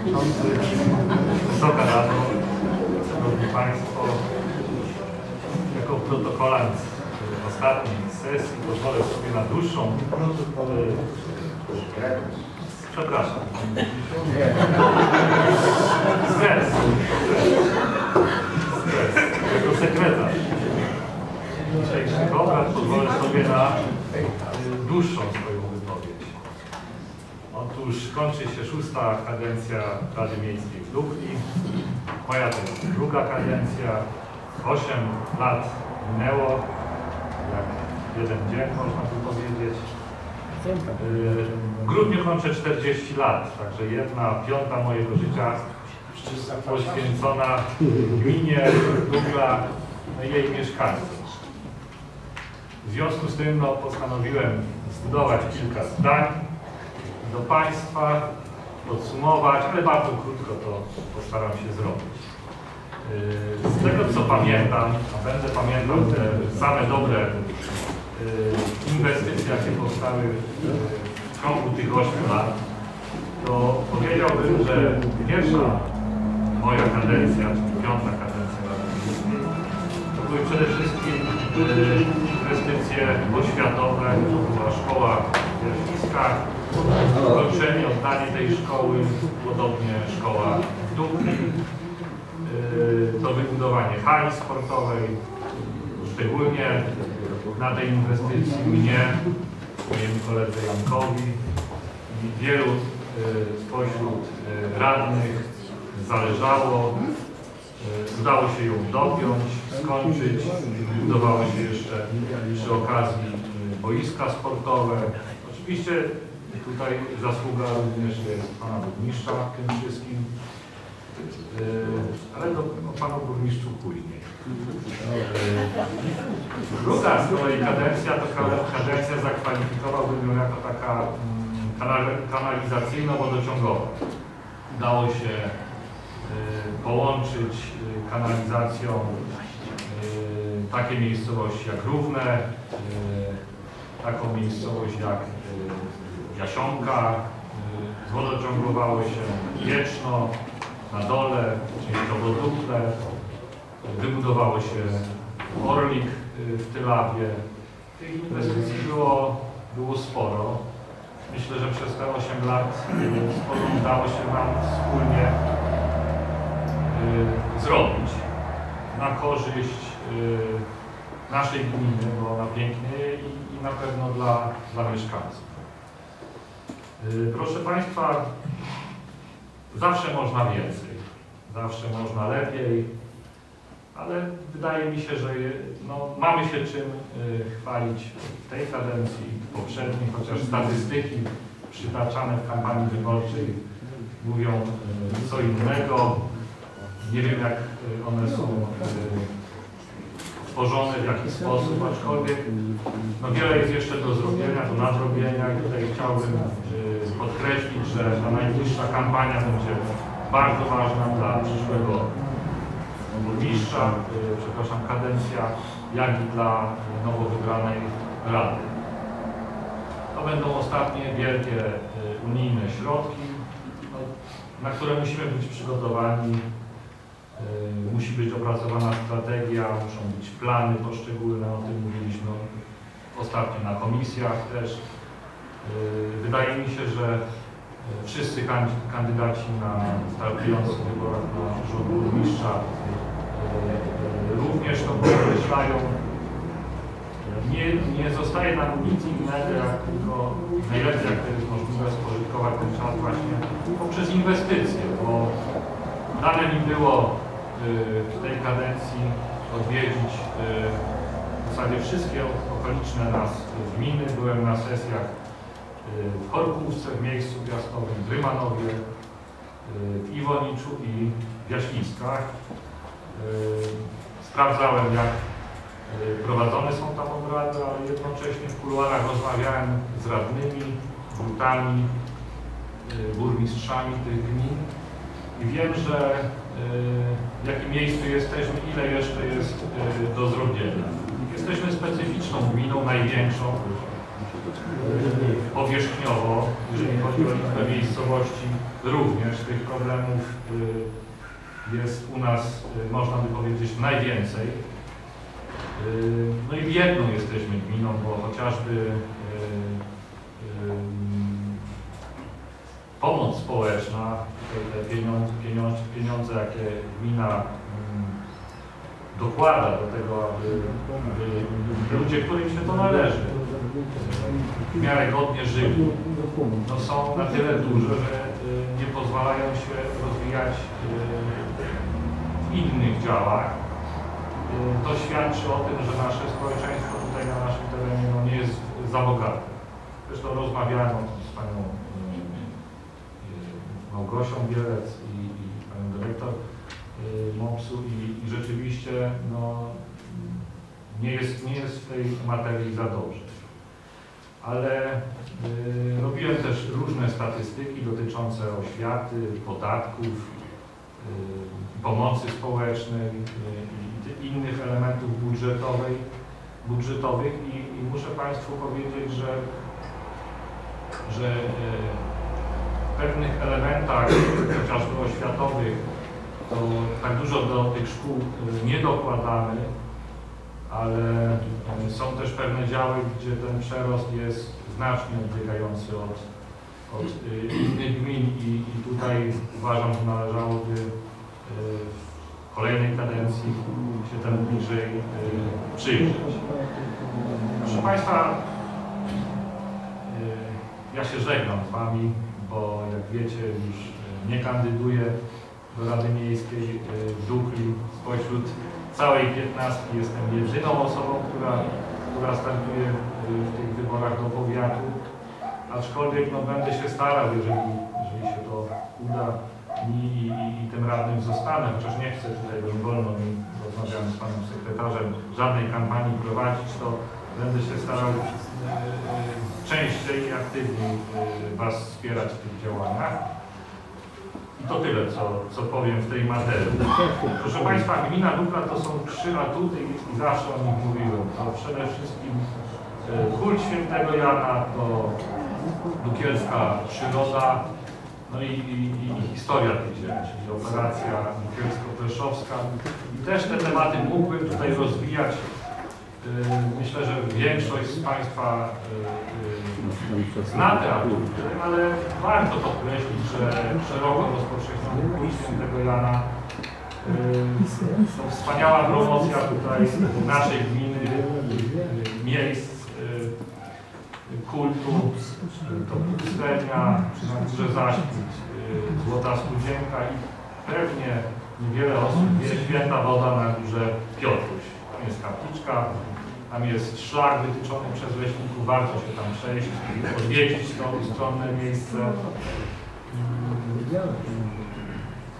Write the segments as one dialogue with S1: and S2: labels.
S1: Przewodniczący, Wysoka Rado, Szanowni Państwo, jako protokolant ostatniej sesji pozwolę sobie na dłuższą Przepraszam. Stres. Stres. Jako sekretarz dzisiejszych obrad pozwolę sobie na y, dłuższą. Otóż kończy się szósta kadencja Rady Miejskiej w Lubli. Moja to jest druga kadencja. Osiem lat minęło, jak jeden dzień można tu powiedzieć. W grudniu kończę 40 lat, także jedna piąta mojego życia poświęcona gminie Dubla no i jej mieszkańcom. W związku z tym no, postanowiłem zbudować kilka zdań do Państwa, podsumować, ale bardzo krótko to postaram się zrobić. Yy, Z tego co pamiętam, a będę pamiętał te same dobre yy, inwestycje, jakie powstały yy, w ciągu tych 8 lat, to powiedziałbym, że pierwsza moja kadencja, czyli piąta kadencja Rady Miejskiej, to były przede wszystkim y, inwestycje oświatowe, to była szkoła w Wierszliskach, ukończenie, oddanie tej szkoły, podobnie szkoła w Dubli, y, to wybudowanie hali sportowej, szczególnie na tej inwestycji mnie, mojemu koledze Jankowi i wielu y, spośród y, radnych zależało. Udało się ją dopiąć, skończyć. Budowało się jeszcze przy okazji boiska sportowe. Oczywiście tutaj zasługa również jest pana burmistrza w tym wszystkim, Y, ale do, o panu burmistrzu później. Y, Druga z kolei kadencja to ka- kadencja zakwalifikowałbym ją jako taka mm, kanal- kanalizacyjno-wodociągowa. Udało się połączyć kanalizacją takie miejscowości jak Równe, taką miejscowość jak Jasionka, y, zwodociągowało się Wieczno, na dole, częściowo Duple, wybudowało się Orlik y, w Tylawie. Tych inwestycji było, było sporo. Myślę, że przez te 8 lat y, sporo udało się nam wspólnie y, zrobić na korzyść y, naszej gminy, bo ona pięknieje i, i na pewno dla, dla mieszkańców. Y, Proszę Państwa, zawsze można więcej, zawsze można lepiej, ale wydaje mi się, że no, mamy się czym y, chwalić w tej kadencji, w poprzedniej, chociaż statystyki przytaczane w kampanii wyborczej mówią y, co innego. Nie wiem, jak one są tworzone, w jaki sposób, aczkolwiek no, wiele jest jeszcze do zrobienia, do nadrobienia i tutaj chciałbym podkreślić, że ta najbliższa kampania będzie bardzo ważna dla przyszłego burmistrza, y, przepraszam, kadencja, jak i dla nowo wybranej Rady. To będą ostatnie wielkie y, unijne środki, no, na które musimy być przygotowani. Y, Musi być opracowana strategia, muszą być plany poszczególne, o tym mówiliśmy ostatnio na komisjach też. Y, Wydaje mi się, że y, wszyscy kan- kandydaci na startujących wyborach na urząd burmistrza y, y, również to podkreślają. Nie, nie zostaje nam nic innego, jak tylko najlepiej, jak to jest możliwe, spożytkować ten czas właśnie poprzez inwestycje, bo dane mi było w tej kadencji odwiedzić w zasadzie wszystkie okoliczne nas gminy. Byłem na sesjach w Chorkówce, w miejscu piastowym, w Rymanowie, y, w Iwoniczu i w Jaśliskach. Y, Sprawdzałem, jak y, prowadzone są tam obrady, ale jednocześnie w kuluarach rozmawiałem z radnymi, wójtami, burmistrzami tych gmin i wiem, że w jakim miejscu jesteśmy, ile jeszcze jest do zrobienia. Jesteśmy specyficzną gminą, największą powierzchniowo, jeżeli chodzi o liczbę miejscowości, również tych problemów y, jest u nas, y, można by powiedzieć, najwięcej. Y, No i biedną jesteśmy gminą, bo chociażby pomoc społeczna, te pieniądze, pieniądze, pieniądze jakie gmina dokłada do tego, aby, aby ludzie, którym się to należy, w miarę godnie żyli, no są na tyle duże, że y, nie pozwalają się rozwijać y, w innych działach. Y, To świadczy o tym, że nasze społeczeństwo tutaj na naszym terenie no, nie jest za bogate. Zresztą rozmawiałem z panią Małgosią Bielec i, i panią dyrektor MOPS-u i, i rzeczywiście no, nie, jest, nie jest w tej materii za dobrze. Ale y, robiłem też różne statystyki dotyczące oświaty, podatków, y, pomocy społecznej y, i innych elementów budżetowej, budżetowych. I, i muszę Państwu powiedzieć, że, że w pewnych elementach, chociażby oświatowych, to tak dużo do tych szkół nie dokładamy, ale y, są też pewne działy, gdzie ten przerost jest znacznie odbiegający od, od y, innych gmin i, i tutaj uważam, że należałoby y, w kolejnej kadencji się temu bliżej przyjrzeć. Proszę Państwa, ja się żegnam z Wami, bo jak wiecie już nie kandyduję do Rady Miejskiej w Dukli spośród całej piętnastki jestem jedyną osobą, która, która startuje y, w tych wyborach do powiatu. Aczkolwiek no, będę się starał, jeżeli, jeżeli się to uda i, i, i- tym radnym zostanę, chociaż nie chcę tutaj, bo nie wolno mi, rozmawiałem z panem sekretarzem, żadnej kampanii prowadzić, to będę się starał y, y, częściej i aktywniej Was wspierać w tych działaniach. I to tyle, co, co powiem w tej materii. Proszę Państwa, gmina Dukla to są trzy atuty i zawsze o nich mówiłem. To przede wszystkim e, kult świętego Jana, to dukielska przyroda, no i, i, i historia tych ziem, czyli operacja dukielsko-pleszowska. I też te tematy mógłbym tutaj rozwijać. Myślę, że większość z Państwa e, e, zna te atuty, ale warto podkreślić, że szeroko rozpowszechniony kult świętego Jana Yy, To wspaniała promocja tutaj naszej gminy, miejsc kultu, to pustynia, na górze Zaśpić, Złota Studzienka i pewnie niewiele osób wie święta woda na górze Piotruś. Tam jest kapliczka, tam jest szlak wytyczony przez leśników, warto się tam przejść, odwiedzić to ustronne miejsce.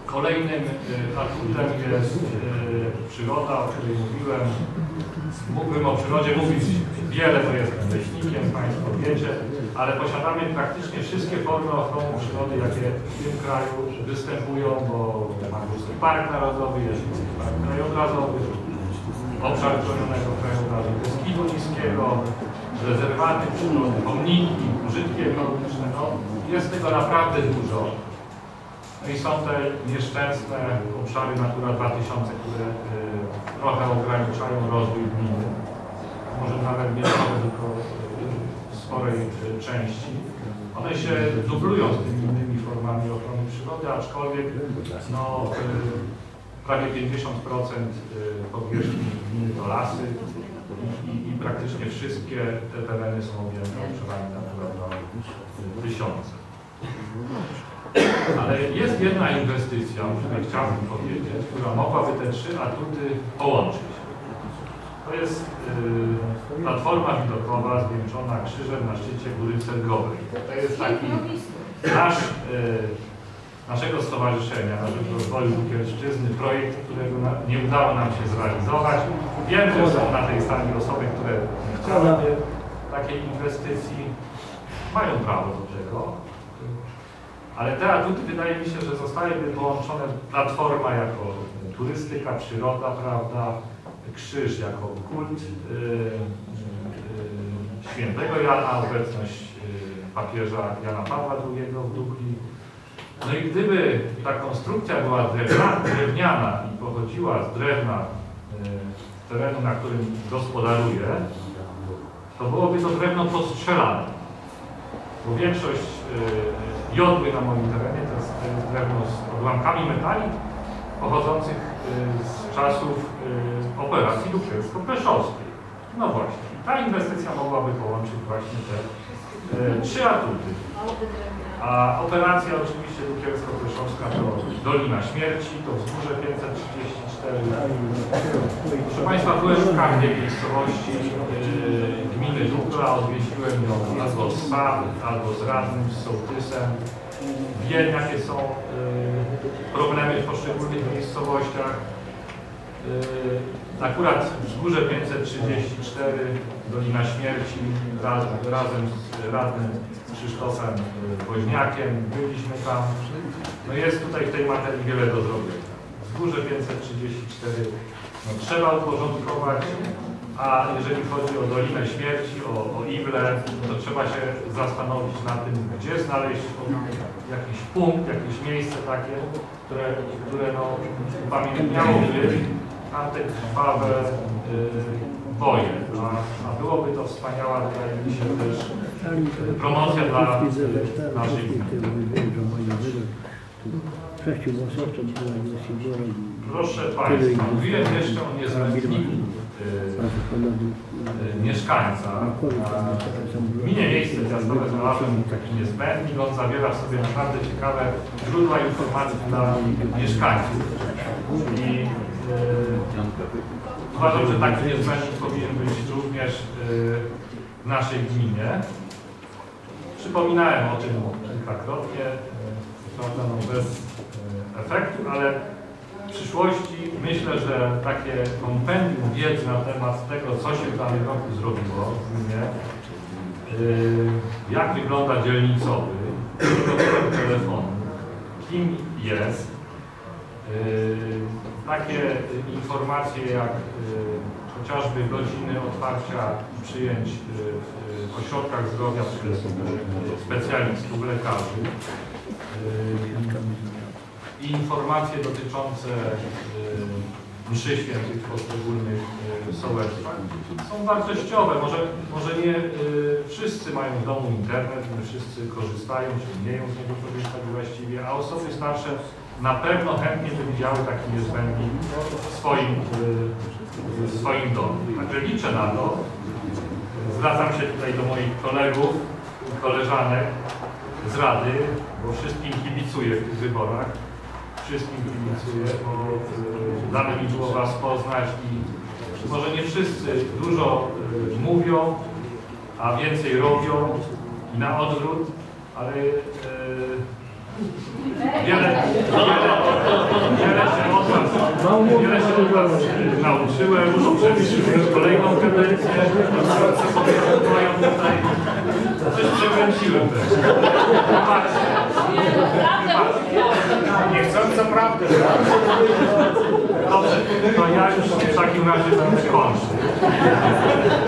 S1: Kolejnym y, atutem jest y, przyroda, o której mówiłem. Mógłbym o przyrodzie mówić wiele, bo jestem leśnikiem, Państwo wiecie, ale posiadamy praktycznie wszystkie formy ochrony przyrody, jakie w tym kraju występują, bo Magórski Park Narodowy, Jeźdźcy Park Krajobrazowy, obszar chronionego krajobrazu Beskidu Niskiego, rezerwaty przyrody, pomniki, użytki ekologiczne. No, jest tego naprawdę dużo. No i są te nieszczęsne obszary Natura 2000, które y, trochę ograniczają rozwój gminy. Może nawet nie tylko w sporej y, części. One się dublują z tymi innymi formami ochrony przyrody, aczkolwiek no, y, prawie 50% y, powierzchni gminy to lasy i, i, praktycznie wszystkie te tereny są objęte obszarami Natura 2000. Ale jest jedna inwestycja, o której chciałbym powiedzieć, która mogłaby te trzy atuty połączyć. To jest y, platforma widokowa zwieńczona krzyżem na szczycie Góry Cergowej. To jest taki nasz, y, naszego stowarzyszenia na rzecz rozwoju Bukielszczyzny, projekt, którego nie udało nam się zrealizować. Wiem, że są na tej sali osoby, które chciałyby takiej inwestycji, mają prawo do tego. Ale te atuty wydaje mi się, że zostałyby połączone platforma jako turystyka, przyroda, prawda, krzyż jako kult yy, yy, świętego Jana, obecność y, papieża Jana Pawła II w dupli. No i gdyby ta konstrukcja była drewna, drewniana i pochodziła z drewna y, terenu, na którym gospodaruje, to byłoby to drewno postrzelane. Bo większość y, jodły na moim terenie to jest, drewno z odłamkami metali pochodzących y, z czasów operacji lubelsko-preszowskiej. No właśnie, ta inwestycja mogłaby połączyć właśnie te trzy atuty. A operacja oczywiście lubelsko-preszowska to Dolina Śmierci, to wzgórze 534. Proszę Państwa, byłem w każdej miejscowości yy, gminy Dupla, odwiedziłem ją albo z SAP, albo z radnym, z sołtysem. Wiem, jakie są yy, problemy w poszczególnych miejscowościach. Yy, akurat wzgórze 534, Dolina Śmierci, raz, razem z radnym Krzysztofem yy, Woźniakiem, byliśmy tam. No jest tutaj w tej materii wiele do zrobienia. Wzgórze 534 no, trzeba uporządkować, a jeżeli chodzi o Dolinę Śmierci, o, o Ible, to trzeba się zastanowić nad tym, gdzie znaleźć jakiś punkt, jakieś miejsce takie, które, które no, upamiętniałoby tamte krwawe y, boje. A, a byłoby to wspaniała, wydaje mi się, też promocja dla naszej gminy. Proszę Państwa, mówiłem jeszcze o niezbędniku y, mieszkańca. W gminie miejsce miastowe znalazłem niezbędnik. On zawiera w sobie naprawdę ciekawe źródła informacji dla mieszkańców. I y, uważam, że taki niezbędnik powinien być również y, w naszej gminie. Przypominałem o tym kilkakrotnie, y, prawda, no bez y, efektu, ale w przyszłości myślę, że takie kompendium wiedzy na temat tego, co się w danym roku zrobiło w gminie, yy, jak wygląda dzielnicowy, telefonu, kim jest, takie informacje jak chociażby godziny otwarcia i przyjęć yy, w ośrodkach zdrowia specjalistów, lekarzy, yy, i informacje dotyczące y, mszy świętych w poszczególnych y, sołectwach są wartościowe. Może, może nie y, wszyscy mają w domu internet, nie wszyscy korzystają, czy umieją z niego korzystać właściwie, a osoby starsze na pewno chętnie by widziały taki niezbędnik w swoim, y, w swoim domu. Także liczę na to. Zwracam się tutaj do moich kolegów i koleżanek z Rady, bo wszystkim kibicuję w tych wyborach wszystkim kibicuję, bo y, dane mi było Was poznać i może nie wszyscy dużo y, mówią, a więcej robią i na odwrót, ale y, wiele, Was, wiele się od Was nauczyłem, muszę przemyśleć kolejną kadencję, sobie mają tutaj, coś przekręciłem też. Zobaczcie,
S2: Niechcąco prawdę.
S1: Dobrze, to ja już w takim razie będę kończył.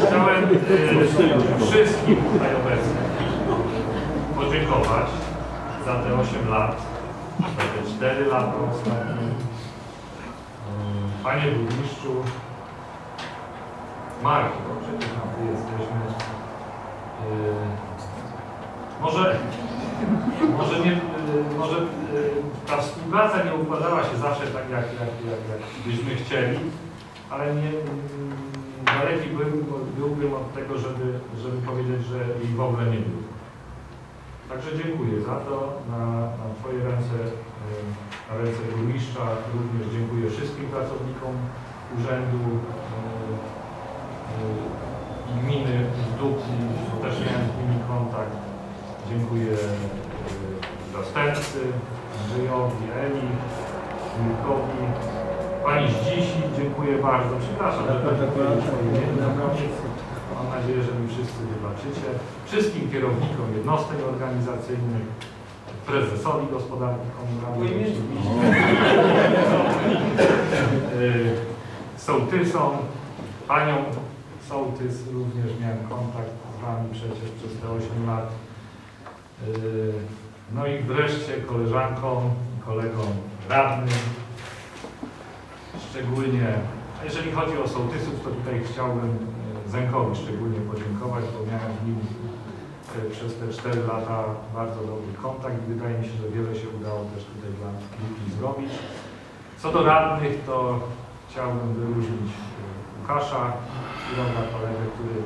S1: Chciałem e, wszystkim tutaj obecnym podziękować za te 8 lat, za te 4 lata ostatnie. Panie burmistrzu, Marku, no przecież na ty jesteśmy. E, może, może, nie, y, może y, ta współpraca nie układała się zawsze tak, jak, jak, jak, jak byśmy chcieli, ale nie, mm, daleki był, byłbym od tego, żeby, żeby powiedzieć, że jej w ogóle nie było. Także dziękuję za to. Na, na Twoje ręce, ręce burmistrza również dziękuję wszystkim pracownikom urzędu i gminy w Dubli, też miałem z nimi kontakt. Dziękuję e, zastępcy, Andrzejowi, Eli, Mirkowi, Pani Zdzisi, dziękuję bardzo. Przepraszam, że tak na koniec. Mam nadzieję, że mi wszyscy wybaczycie. Wszystkim kierownikom jednostek organizacyjnych, prezesowi gospodarki komunalnej oczywiście, E, panią sołtys również miałem kontakt z Państwami przecież przez te 8 lat. Yy, No i wreszcie koleżankom, kolegom radnym, szczególnie, a jeżeli chodzi o sołtysów, to tutaj chciałbym e, Zenkowi szczególnie podziękować, bo miałem z nim e, przez te 4 lata bardzo dobry kontakt i wydaje mi się, że wiele się udało też tutaj dla Luki zrobić. Co do radnych, to chciałbym wyróżnić e, Łukasza, Kirowa, kolegę, który,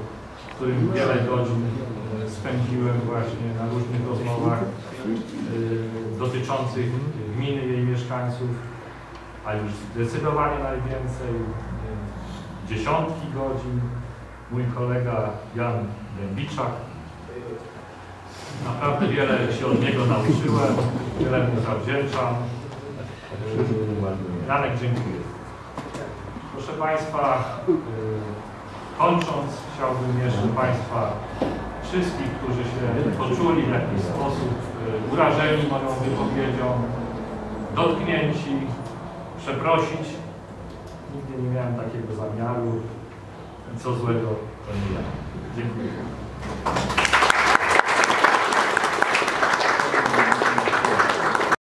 S1: którym wiele godzin e, spędziłem właśnie na różnych rozmowach e, dotyczących gminy i jej mieszkańców, a już zdecydowanie najwięcej, e, dziesiątki godzin. Mój kolega Jan Dębiczak. Naprawdę wiele się od niego nauczyłem, wiele mu zawdzięczam. Janek, dziękuję. Proszę Państwa, y, kończąc, chciałbym jeszcze Państwa wszystkich, którzy się poczuli w jakiś sposób y, urażeni moją wypowiedzią, dotknięci, przeprosić. Nigdy nie miałem takiego zamiaru. Co złego to nie ja. Dziękuję.